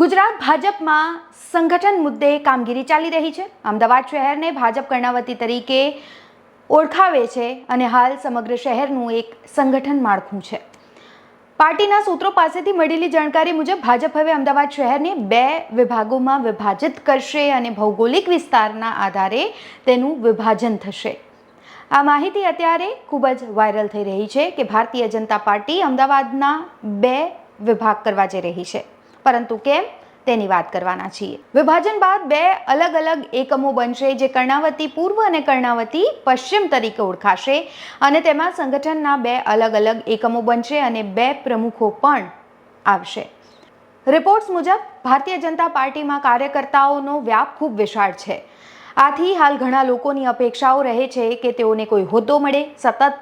ગુજરાત ભાજપમાં સંગઠન મુદ્દે કામગીરી ચાલી રહી છે. અમદાવાદ શહેરને ભાજપ કર્ણાવતી તરીકે ઓળખાવે છે અને હાલ સમગ્ર શહેરનું એક સંગઠન માળખું છે. પાર્ટીના સૂત્રો પાસેથી મળેલી જાણકારી મુજબ ભાજપ હવે અમદાવાદ શહેરને બે વિભાગોમાં વિભાજિત કરશે અને ભૌગોલિક વિસ્તારના આધારે તેનું વિભાજન થશે. આ માહિતી અત્યારે ખૂબ જ વાયરલ થઈ રહી છે કે ભારતીય જનતા પાર્ટી અમદાવાદના બે વિભાગ કરવા જઈ રહી છે. પરંતુ કેમ? તેની વાત કરવાના છીએ. વિભાજન બાદ બે અલગ અલગ એકમો બનશે જે કર્ણાવતી પૂર્વ અને કર્ણાવતી પશ્ચિમ તરીકે ઓળખાશે અને તેમાં સંગઠનના બે અલગ અલગ એકમો બનશે અને બે પ્રમુખો પણ આવશે. રિપોર્ટ્સ મુજબ, ભારતીય જનતા પાર્ટીમાં કાર્યકર્તાઓનો વ્યાપ ખૂબ વિશાળ છે. આથી હાલ ઘણા લોકોની અપેક્ષાઓ રહે છે કે તેઓને કોઈ હોદ્દો મળે, સતત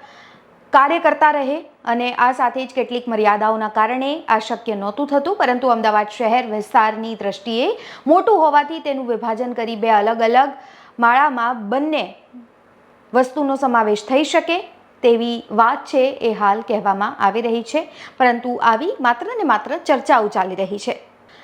કાર્ય કરતા રહે અને આ સાથે જ કેટલીક મર્યાદાઓના કારણે આ શક્ય નહોતું થતું, પરંતુ અમદાવાદ શહેર વિસ્તારની દ્રષ્ટિએ મોટું હોવાથી તેનું વિભાજન કરી બે અલગ અલગ માળામાં બંને વસ્તુનો સમાવેશ થઈ શકે તેવી વાત છે એ હાલ કહેવામાં આવી રહી છે. પરંતુ આવી માત્ર ને માત્ર ચર્ચાઓ ચાલી રહી છે.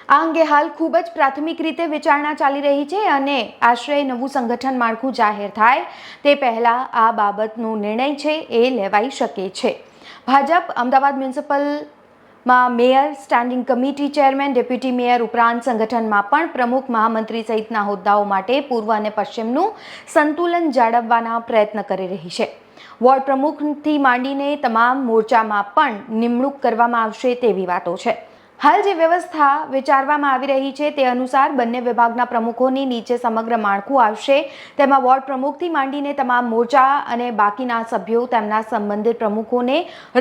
આ અંગે હાલ ખૂબ જ પ્રાથમિક રીતે વિચારણા ચાલી રહી છે અને આશ્રય નવું સંગઠન માળખું જાહેર થાય તે પહેલાં આ બાબતનો નિર્ણય છે એ લેવાઈ શકે છે. Bhajap Ahmedabad મ્યુનિસિપલમાં mayor, standing committee chairman, deputy mayor ઉપરાંત સંગઠનમાં પણ પ્રમુખ મહામંત્રી સહિતના હોદ્દાઓ માટે પૂર્વ અને પશ્ચિમનું સંતુલન જાળવવાના પ્રયત્ન કરી રહી છે. વોર્ડ પ્રમુખથી માંડીને તમામ મોરચામાં પણ નિમણૂક કરવામાં આવશે તેવી વાતો છે. હાલ જે વ્યવસ્થા વિચારવામાં આવી રહી છે તે અનુસાર બંને વિભાગના પ્રમુખોની નીચે સમગ્ર માળખું આવશે. તેમાં વોર્ડ પ્રમુખથી માંડીને તમામ મોરચા અને બાકીના સભ્યો તેમના સંબંધિત પ્રમુખોને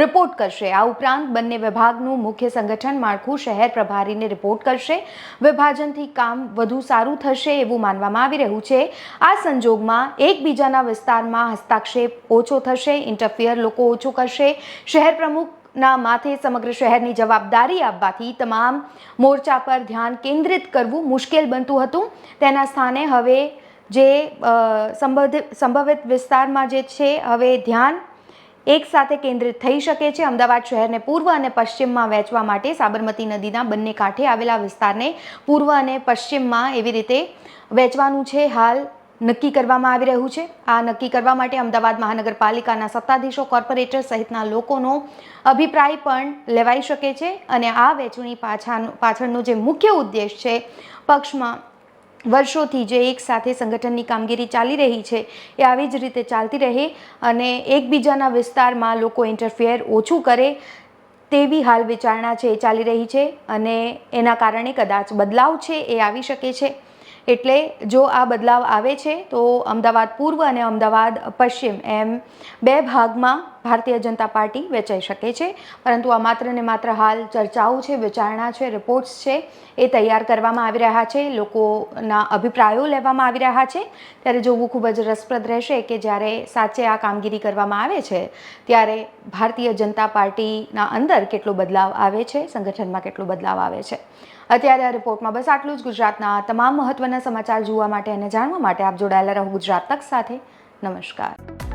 રિપોર્ટ કરશે. આ ઉપરાંત બંને વિભાગનું મુખ્ય સંગઠન માળખું શહેર પ્રભારીને રિપોર્ટ કરશે. વિભાજનથી કામ વધુ સારું થશે એવું માનવામાં આવી રહ્યું છે. આ સંજોગમાં એકબીજાના વિસ્તારમાં હસ્તાક્ષેપ ઓછો થશે ઇન્ટરફિયર લોકો ઓછો કરશે. શહેર પ્રમુખ ના માથે સમગ્ર શહેરની જવાબદારી આપવાથી તમામ મોરચા પર ધ્યાન કેન્દ્રિત કરવું મુશ્કેલ બનતું હતું. તેના સ્થાને હવે જે સંબંધિત સંભવિત વિસ્તારમાં જે છે, હવે ધ્યાન એક સાથે કેન્દ્રિત થઈ શકે છે. અમદાવાદ શહેરને પૂર્વ અને પશ્ચિમમાં વહેંચવા માટે સાબરમતી નદીના બંને કાંઠે આવેલા વિસ્તારને પૂર્વ અને પશ્ચિમમાં એવી રીતે વહેંચવાનું છે હાલ. નક્કી કરવામાં આવી રહ્યું છે. આ નક્કી કરવા માટે અમદાવાદ મહાનગરપાલિકાના સત્તાધીશો, કોર્પોરેટર સહિતના લોકોનો અભિપ્રાય પણ લેવાઈ શકે છે અને આ વહેંચણી પાછળ પાછળનો જે મુખ્ય ઉદ્દેશ છે, પક્ષમાં વર્ષોથી જે એક સાથે સંગઠનની કામગીરી ચાલી રહી છે, એ આવી જ રીતે ચાલતી રહે અને એકબીજાના વિસ્તારમાં લોકો ઇન્ટરફેર ઓછું કરે તેવી હાલ વિચારણા છે, એ ચાલી રહી છે અને એના કારણે કદાચ બદલાવ છે, એ આવી શકે છે. એટલે જો આ બદલાવ આવે છે, તો અમદાવાદ પૂર્વ અને અમદાવાદ પશ્ચિમ એમ બે ભાગમાં ભારતીય જનતા પાર્ટી વેચાઈ શકે છે. પરંતુ આ માત્ર ને માત્ર હાલ ચર્ચાઓ છે, વિચારણા છે રિપોર્ટ્સ છે, એ તૈયાર કરવામાં આવી રહ્યા છે. લોકોના અભિપ્રાયો લેવામાં આવી રહ્યા છે. ત્યારે જોવું ખૂબ જ રસપ્રદ રહેશે કે જ્યારે સાચે આ કામગીરી કરવામાં આવે છે, ત્યારે ભારતીય જનતા પાર્ટીના અંદર કેટલો બદલાવ આવે છે, સંગઠનમાં કેટલો બદલાવ આવે છે. અત્યારે આ રિપોર્ટમાં બસ આટલું જ. ગુજરાતના તમામ મહત્વના સમાચાર જોવા માટે અને જાણવા માટે આપ જોડાયેલા રહો ગુજરાત તક સાથે. નમસ્કાર.